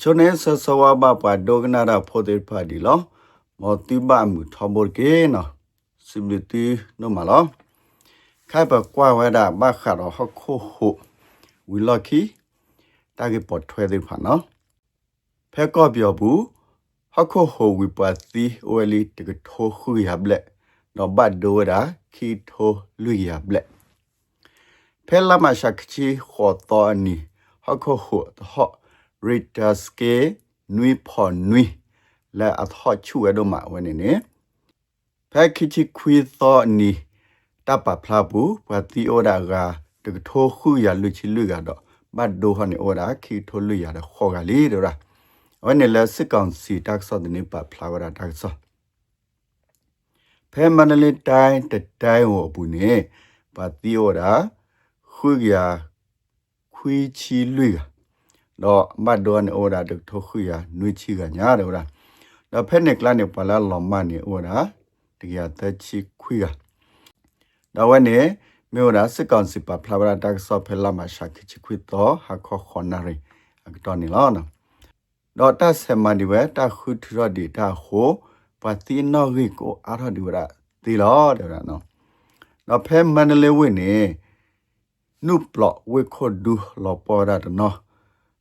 ချွန်နေဆဆဝဘပါဒိုဂနာရာဖိုတေပါဒီလောမောတိဘမှုထဘောကေနော်စိဘလတီနိုမလောခိုင်ပကွာဝဲတာဘခါတော့ဟခုဟုဝီလကီတာဂေပေါ်ထွဲသေးဖာနော်ဖဲကော့ပြောဘူးဟခုဟုဝီပါတီအိုလီတကထိုခူရဘလက်နော်ဘတ်ဒိုရာခီထိုလူရဘလက်ဖဲလာမရှက်ချီခေါ်တော်အနီဟခုဟုတော့ Richter scale နွေဖော်နွေလဲအထောချူရတော့မှာဝနေနေဖက်ခိချီခွေသောနီတပ်ပဖလာဘူးပတိဩဒါကတကထိုခုရလူချီလူကတော့ဘတ်ဒိုဟနေဩဒါခီထိုလူရတဲ့ခေါ်ကလေးတော့ရာဝနေလဲစစ်ကောင်စီတက်ဆော့တဲ့နေပဖလာဝရတက်ဆော့ဖဲမနလေးတိုင်းတတိုင်းဟောဘူးနေပတိဩဒါခုရခွေချီလူရ တော့မတ်ဒွန်အိုဒါတထိုခွေရနွေချီကညာတော့ရာတော့ဖက်နေကလနေပလာလော်မနေဩဒါတကယ်တချီခွေရတော့ဝနေမေဝဒါစကန်စီပါဖလာဗရာတက်ဆော့ဖဲလာမရှာခိချခွေတော့ဟာခေါခွန်နာရီအကတော်နေလောနော်တော့တဆမဒီဝဲတခုထရဒီတာဟိုပတိနောရီကိုအာရဒီဝရာဒီလောတဲ့နော်တော့ဖဲမန္တလေးဝင်းနေနုပလဝေခိုဒူလောပေါ်ရတဲ့နော်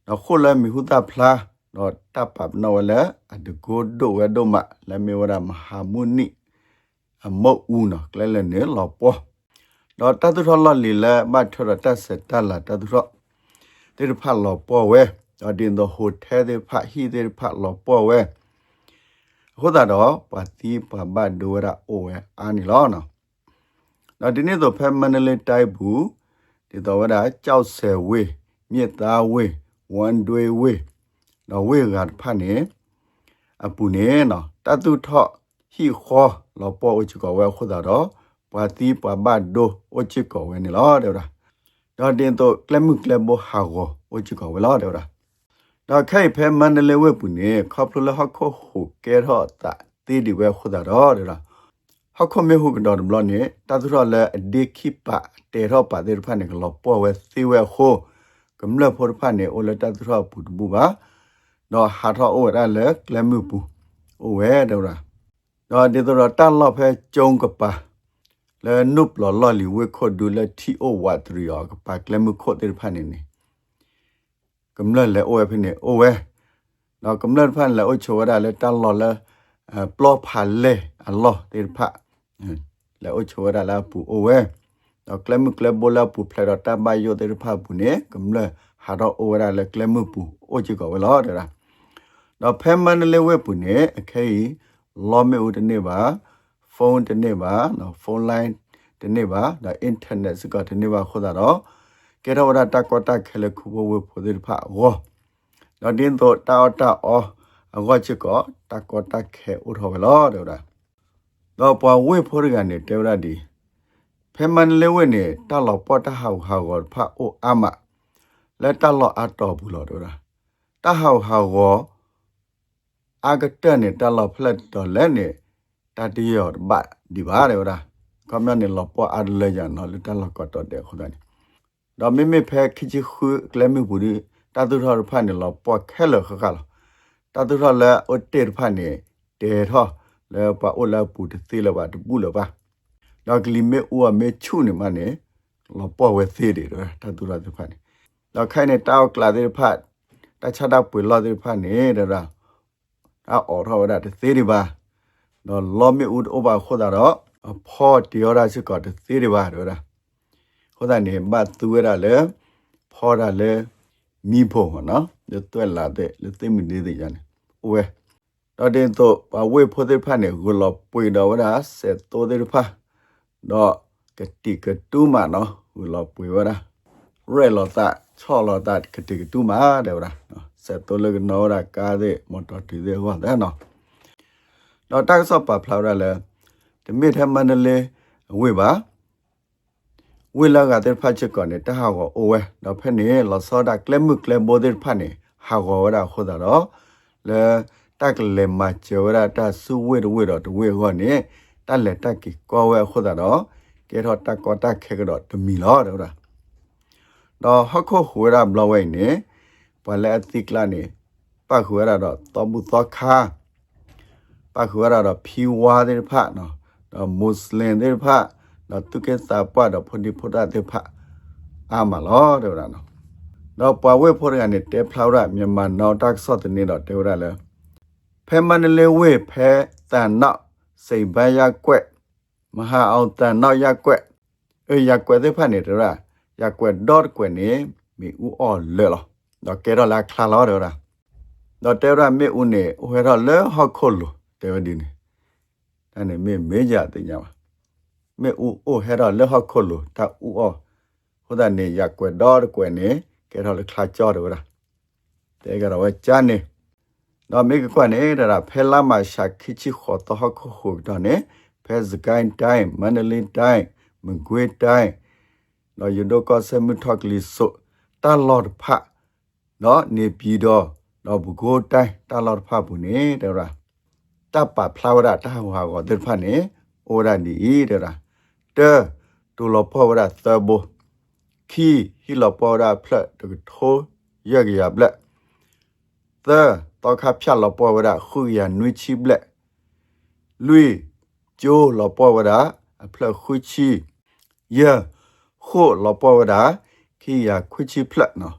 နော်ခိုလမီဟုတာဖလာတော့တပ်ပပ်နော်လေအဒကိုဒိုဝဲဒိုမလမေဝရမဟာမုနိအမောဦးနော်ကလဲလဲနေလောပေါ်တော့တတ်ထလလီလဲမထရတဆက်တလာတတ်ထတေဖတ်လောပေါ်ဝဲတော့ဒီတော့ဟိုထဲတေဖတ်ဟီတေဖတ်လောပေါ်ဝဲဟိုတာတော့ပါတိပဘဒိုရအိုဝဲအာနီလောနော်တော့ဒီနေ့တော့ဖက်မနလေးတိုက်ဘူးဒီတော့ဝဒါကြောက်ဆယ်ဝေးမြစ်သားဝေး ဝန်တွေဝေနော်ဝေကဖတ်နေအပူနေနော်တတုထော့ဟီခောလောပေါ်အချကောဝဲခုဒါတော့ပါတိပဘဒိုအချကောဝဲနေလောတဲ့ရာတော့တင်တော့ကလမှုကလဘဟာကိုအချကောဝဲလောတဲ့ရာတော့ခိုင်ဖဲမန္တလေးဝဲပူနေခေါပလလဟခောဟုကဲတော့တာတီဒီဝဲခုဒါတော့တဲ့ရာဟခောမေဟုကတော့ဘလောနေတတုထော့လဲအဒီခိပတေတော့ပါတဲ့ဖတ်နေကလောပေါ်ဝဲစီဝဲခို ကမ္လဖော်ဖာနေအိုလတသရပူဘူပါတော့ဟာထောအိုရလဲကလမှုပူအိုဝဲတော့ရာတော့ဒီတော့တန်လောက်ဖဲကျုံကပါလဲနုပလလလီဝေခိုဒူလက်တီအိုဝတ်ရီယောကပါကလမှုခိုတေဖာနေနေကမ္လလဲအိုဝဲဖနေအိုဝဲတော့ကမ္လဖန်လဲအိုချိုရလဲတန်လောက်လဲပလောဖာလဲအလောတေဖာလဲအိုချိုရလာပူအိုဝဲတော့ ကလမကလဘလာပူဖလာတာဘယိုတေဖာပူနေကမ္လဟာတော့အိုရလဲကလမပူအိုချီကောဝလာတရာတော့ဖဲမန်လေဝဲပူနေအခဲလောမေဦးတနေပါဖုန်းတနေပါနော်ဖုန်းလိုင်းတနေပါဒါအင်တာနက်စကတနေပါခေါ်တာတော့ကဲတော့ရတာကောတာခဲလခုဘဝဖိုဒီဖာဝေါတော့တင်းတော့တာတာအောအကောချစ်ကောတာကောတာခဲဥထောဝလောတဲ့တော့ပွားဝေဖိုရကနေတေဝရဒီ ဖဲမန်လေဝဲနေတလောက်ပေါ်တဟောက်ဟာကောဖာအိုအမလက်တလောက်အတော်ဘူးလို့တော့တဟောက်ဟာကောအာဂတနေတလောက်ဖလက်တော်လဲနေတတိယောဘတ်ဒီပါရတာကမနေလောက်ပေါ်အလဲကြနော်လက်တလောက်ကတော့တဲ့ခေါ်တယ်တော့မိမိဖဲခချီခုကလမီဘူးဒီတတူထော်ဖာနေလောက်ပေါ်ခဲလခခလာတတူထော်လဲအတေဖာနေတေထော်လဲပါအိုလာပူတသေးလပါတပူလပါ တော့ကလီမေဦးအမေချုနေမနေလောပေါ်ဝဲသေးတယ်တော့တတူရတဲ့ဖာနေတော့ခိုင်နေတောက်ကလာတဲ့ဖတ်တချတာပွေလာတဲ့ဖတ်နေတဲ့ရာအော်ထော်ရတဲ့သေးဒီပါတော့လောမေဦးအိုဘာခိုတာတော့ဖော်တီယောရာချကတဲ့သေးဒီပါတော့ရာခိုတာနေမတ်သူရလေဖော်ရလေမိဖို့နော်ဒီတွက်လာတဲ့လေသိမနေတဲ့ကြတယ်ဝဲတော့တင်တော့ဝေဖို့တဲ့ဖတ်နေကိုလောပွေတော့ရာဆက်တော့တဲ့ဖတ် တော့ကတိကတူးမနော်ဟူလောပွေဝရရဲလောတာချောလောတာကတိကတူးမတဲ့ဝရနော်ဆက်တော့လကနော်ရကားတဲ့မော်တော်တီတဲ့ဟောတဲ့နော်တော့တက်ဆော့ပါဖလာရလဲတမိထမနလေဝေပါဝေလာကတဲ့ဖတ်ချက်ကောနေတဟာကိုအိုဝဲတော့ဖက်နေလောစောတာကလမှုကလဘိုတဲ့ဖတ်နေဟာကိုဝရခိုးတာတော့လဲတက်ကလေမချေဝရတာစုဝေဝေတော့တဝေဟောနေ တက်လက်တက်ကီကောဝဲခုတာတော့ကဲတော့တက်ကောတက်ခဲကတော့တမီလောတော့တော့ဟခုဟွေရဘလဝဲနေပလက်တိကလာနေပပါခုရတော့တော့ဘူးတော့ခါပါခုရတော့ဖြီဝါတဲ့ဖနော်တော့မွတ်စလင်တဲ့ဖတော့သူကစားပွားတော့ဖဒီဖဒတဲ့ဖအာမလောတဲ့ရနော်တော့ပွားဝဲဖို့ရတဲ့တဲဖလောက်ရမြန်မာနော်တက်ဆော့တဲ့နေတော့တဲ့ရလဲဖဲမန်လေဝဲဖဲတန်နော က်စိတ်ဘရကွက်မဟာအောင်တန်နောက်ရကွက်အေးရကွက်တဲ့ဖနေတဲ့ရရကွက်ဒေါ့ကွက်နေမိဦးအော်လဲလောတော့ကဲတော့လာခလာလောတဲ့ရတော့တဲရမေဦးနေဟွေတော့လဲဟောက်ခုလို့တဲဝဒီနေအဲ့နေမေမေးကြတဲ့ညမှာမေဦးအိုဟဲတော့လဲဟောက်ခုလို့တာဦးအော်ဟိုဒါနေရကွက်ဒေါ့ကွက်နေကဲတော့လေခလာကြောတယ်ရတဲကတော့ဝချာ နေတော့မေကကွနေတာဖဲလာမရှာခိချီခေါ်တော့ဟောက်ခုတော့နေဖဲစကိုင်းတိုင်းမန္တလေးတိုင်းမကွေးတိုင်းတော့ယူဒိုကောဆမထောက်ကလီဆိုတာလော်ဖာနော်နေပြည်တော်တော့ဘူကိုတိုင်းတာလော်ဖာဘူးနေတဲ့ရာတပ်ပါဖလာဝရတာဟာကိုတဲ့ဖာနေအိုရနီတဲ့ရာတဲတူလောဖောဝရသဘောခီဟီလောပေါ်ရာဖလက်တကထိုးရကြရပလက်သ တော့ခါဖြတ်လောပေါ်ဝရခူရနွိချိပလက်လွီကျိုးလောပေါ်ဝရအဖလက်ခူချီယခိုလောပေါ်ဝရခီရခူချီဖလက်နော်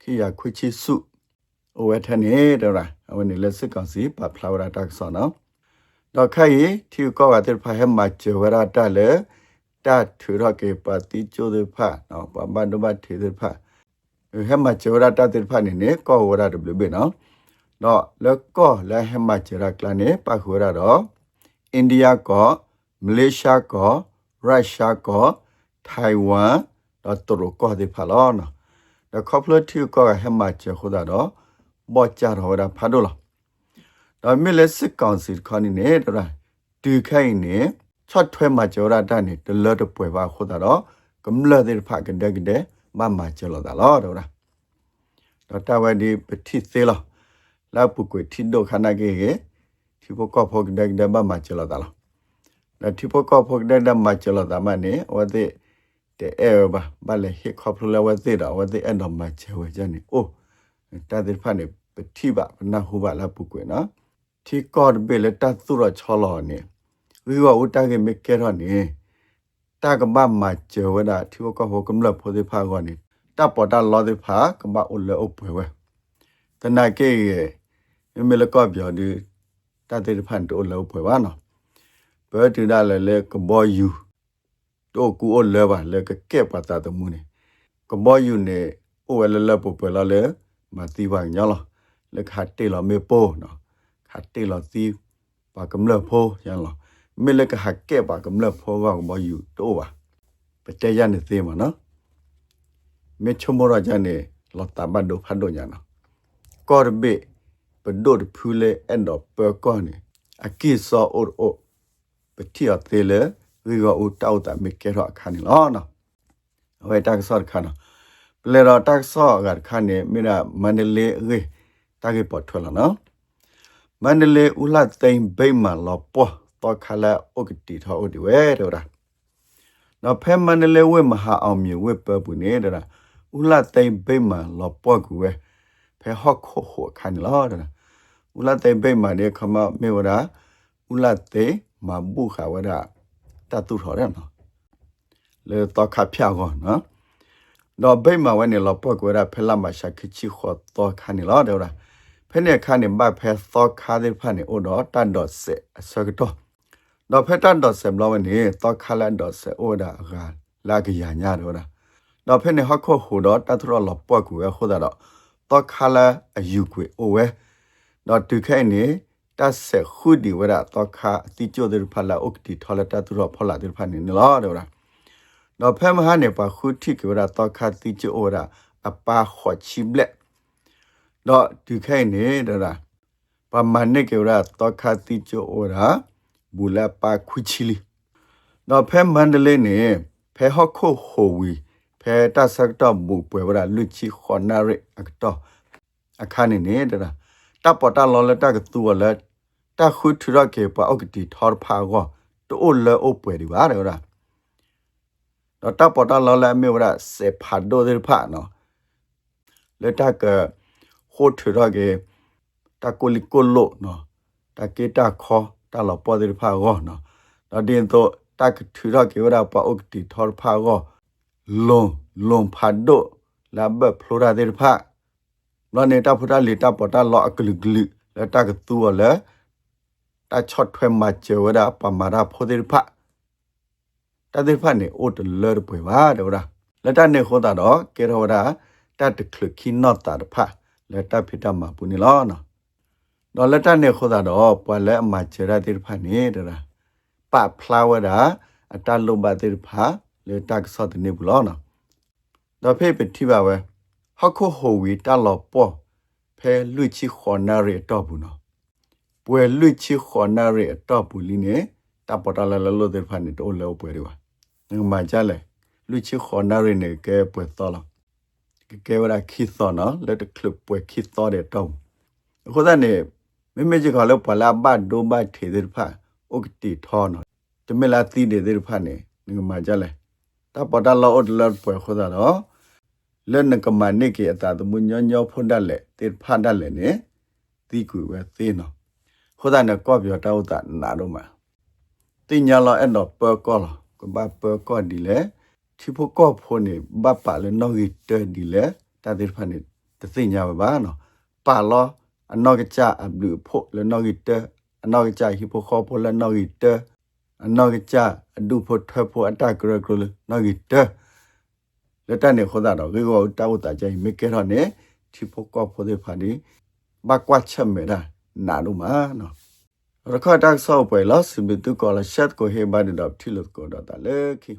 ခီရခူချီစုအဝဲထနေတော့လားအဝဲနေလက်စစ်ကောင်စီပဖလာဝရတက်ဆောနော်တော့ခိုင်တီကောကတဲ့ဖာဟမချဝရတလေတထူရကေပတိကျိုးတဲ့ဖာနော်ပမဒမထေတဲ့ဖာဟမချဝရတတဲ့ဖာနေနေကောဝရတဘလဘေနော် တော့လက်ကောလဲဟမချရကလနေပခဝရတော့အိန္ဒိယကောမလေးရှားကောရုရှားကောထိုင်ဝမ်တော့တူကောတဲ့ဖာလောနော်တော့ကောပလတီကောဟမချခုဒါတော့ဘောကြတော့တာဖာတော့လားတော့မြလက်စစ်ကောင်စီခေါနေနေတော့တူခိုင်နေချတ်ထွဲမှာကြောရတာနေတလတ်ပွဲပါခုဒါတော့ကမ္လတဲ့ဖာကတဲ့ကတဲ့မမကျလောတာလောတော့လားတော့တဝဒီပတိသေးလား လာပုကွေထိဒိုခနာကေဒီဘကောဖောကတဲ့တဲ့မမကျလောတာလားဒါဒီဘကောဖောကတဲ့တဲ့မကျလောတာမနေဝတဲ့တဲ့အဲဘာဘာလေဟိခေါပလဝတဲ့တော့ဝတဲ့အဲ့တော့မချေဝကြနေအိုးတာတဲ့ဖာနေပတိပါဘနာဟုပါလာပုကွေနော်ဒီကော့ဘေလတသူရချောလောနေဝီဝဥတကေမကေရနေတာကမမကျေဝဒဒီဘကောဟောကမလဖိုဒီဖာကောနေတပေါ်တာလောဒီဖာကမဥလအုပ်ပွဲဝတနာကေယေ မလကောပြောဒီတတဲ့ဖန်တိုလောပွဲပါနော်ဘယ်တူဒါလဲလေကဘောယူတော့ကူအလဲပါလေကကဲပါတာတမှုနေကဘောယူနေအိုဝဲလလပပလာလေမတိပါညလောလေခတ်တေလောမေပိုနော်ခတ်တေလောစီပါကမလဖိုရန်လောမေလကဟကဲပါကမလဖိုကဘောယူတော့ပါပတဲရနေသေးမနော်မေချုံမရကြနေလောတာဘတ်ဒိုဖတ်ဒိုညာနော်ကောရဘေ ပဒိုဒဖူလေအန်ဒပကောနေအကိစောအိုအိုပတိအသေးလေရီကဦးတောက်တာမေကေရခါနေလောနော်ဝဲတက်ဆော့ခါနော်ပလေရတက်ဆော့ကခါနေမိနာမန္တလေးရေတာကေပေါ်ထွက်လာနော်မန္တလေးဦးလာသိမ့်ဘိတ်မှလောပေါ်တော့ခလာဥကတိထောဥဒီဝဲတော့တာနော်ဖဲမန္တလေးဝဲမဟာအောင်မြေဝဲပပူနေတာဦးလာသိမ့်ဘိတ်မှလောပေါ်ကူဝဲဖဲဟော့ခိုဟိုခါနေလောတာ ဦးလာသိမ့်ဘိတ်မှနေခမမေဝရာဦးလာသိမ့်မဘူခါဝရာတတူထော်ရနော်လေတော့ခါဖြောက်ကောနော်တော့ဘိတ်မှဝဲနေလောပေါ်ကူရဖဲလာမရှာခချီခေါ်တော့ခါနေလောတော့ဖဲနေခါနေဘဖဲသောခါတဲ့ဖာနေအိုတော့တန်တော့စေအစကတော့တော့ဖဲတန်တော့စေမလို့နေသောခါလန်တော့စေအိုဒါကလာကရညာတော့တာတော့ဖဲနေဟခုဟိုတော့တထရလောပွက်ကူရခိုးတာတော့သောခါလာအယူကွေအိုဝဲ တော့တူခဲနေတဆက်ခုဒီဝရတော့ခါအတိကျတဲ့ဖလာဥကတိထော်လက်တထရဖလာတဲ့ဖာနေနော်တော့တာတော့ဖဲမဟာနေပါခုတိကဝရတော့ခါတိကျအိုရာအပါခေါ်ချိဘလက်တော့ဒီခိုင်နေတာပမာနေကေရာတော့ခတိချိုအိုရာဘူလာပါခုချီလီတော့ဖဲမန္တလေးနေဖဲဟခုဟိုဝီဖဲတဆက်တော့ဘူပွဲဝရလူချီခေါ်နာရအကတော့အခါနေနေတာ တပတာလောလတကတူလတခုထရကေပါအောက်တီထော်ဖာကောတိုးလေအိုပွဲဒီပါရတော့တပတာလောလမေဝရစေဖာဒိုဒီဖာနော်လက်တကခိုထရကေတာကိုလီကိုလိုနော်တာကေတာခေါ်တာလောပေါ်တဲ့ဖာကောနော်တော့ဒီတော့တာကထူရကေဝရာပါအုတ်တီထော်ဖာကောလုံလုံဖာဒိုလာဘဖလိုရာတဲ့ဖာ လောနေတာဖတာလီတာပေါ်တာလောအကလဂလီလက်တာကတူလဲတာချော့ထွဲမှာကျေဝရာပမာရာဖိုတဲ့ဖာတာတဲ့ဖာနေအိုတလဲပွေပါတော့လားလက်တာနေခေါ်တာတော့ကေရောရာတတ်ကလခိနော့တာဖာလက်တာဖိတမှာပူနေလောနော်တော့လက်တာနေခေါ်တာတော့ပွာလဲအမချေရတဲ့ဖာနေတဲ့လားပဖလာဝရာအတလုံးပါတဲ့ဖာလက်တာကစောတဲ့နေဘူးလောနော်တော့ဖေးပတိပါဝဲ ဟခုဟိုဝီတလောပေါ်ဖဲလူချီခေါ်နာရတော့ဘူးနော်ပွဲလူချီခေါ်နာရတော့ဘူးလီနေတပတာလလလို့တဲ့ဖာနေတော့လောပွဲတွေပါငါမကြလဲလူချီခေါ်နာရနေကဲပွဲတော့လောကဲဝရာခိသောနော်လက်တကလပ်ပွဲခိသောတဲ့တောင်းအခု that နေမမေကြီးကလည်းပလာဘတ်ဒိုဘတ်ထေတဲ့ဖာဥကတိထောနော်တမလာတိတဲ့ဖာနေငမကြလဲတပတာလောအဒလပွဲခုဒါတော့ လက်နကမနိကေအတာတမညညောဖွန်တက်လေတေဖာတက်လေနေတီကူပဲသေးနော်ခုဒါနေကောပြောတောက်တာနာတော့မှာတင်ညာလောအဲ့တော့ပကောလောကဘာပကောဒီလေချိဖို့ကော့ဖို့နေဘတ်ပါလေနော်ဂီတဒီလေတာဒီဖာနေတသိညာပါနော်ပါလောအနော်ကကြအဘလူဖို့လေနော်ဂီတအနော်ကကြဟိဖို့ခေါ်ဖို့လေနော်ဂီတအနော်ကကြအဒုဖို့ထွဖို့အတကရကရလေနော်ဂီတ လက်တနေခေါ်တာတော့ဂေကောတောက်တာကြိုင်မကဲတော့နေချိဖို့ကော့ဖို့တဲ့ဖာနေဘကွာချက်မဲတာနာလို့မနော်ရခတ်တက်ဆောက်ပွဲလားစဘီတူကောလရှက်ကိုဟေဘာဒီတော့ထီလို့ကိုတော့တာလေခိ